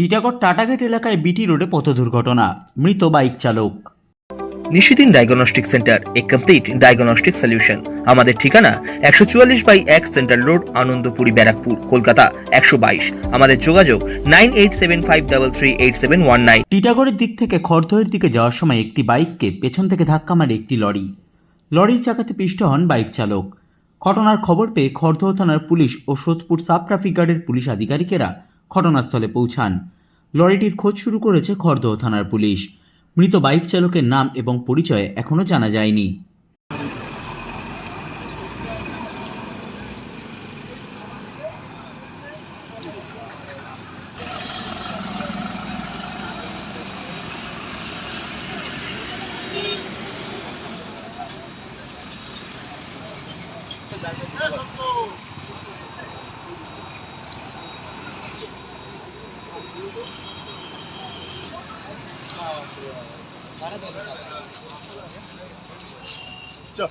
টিটাগড় টাটাগেট এলাকায় বিটি রোডে পথ দুর্ঘটনা। মৃত বাইক চালক। নিশিদিন ডায়াগনস্টিক সেন্টার এ কমপ্লিট ডায়াগনস্টিক সলিউশন। আমাদের ঠিকানা একশো চুয়াল্লিশ বাই এক সেন্ট্রাল রোড আনন্দপুরি ব্যারাকপুর কলকাতা একশো বাইশ। আমাদের যোগাযোগ nine eight seven five double three eight seven one nine. টিটাগড়ের দিক থেকে খড়দহের দিকে যাওয়ার সময় একটি বাইককে পেছন থেকে ধাক্কা মারে একটি লরি। লরির চাকাতে পিষ্ট হন বাইক চালক। ঘটনার খবর পেয়ে খড়দহ থানার পুলিশ ও সোদপুর সাব ট্রাফিক গার্ডের পুলিশ আধিকারিকেরা ঘটনাস্থলে পৌঁছান। লরিটির খোঁজ শুরু করেছে খড়দহ থানার পুলিশ। মৃত বাইক চালকের নাম এবং পরিচয় এখনও জানা যায়নি। চল।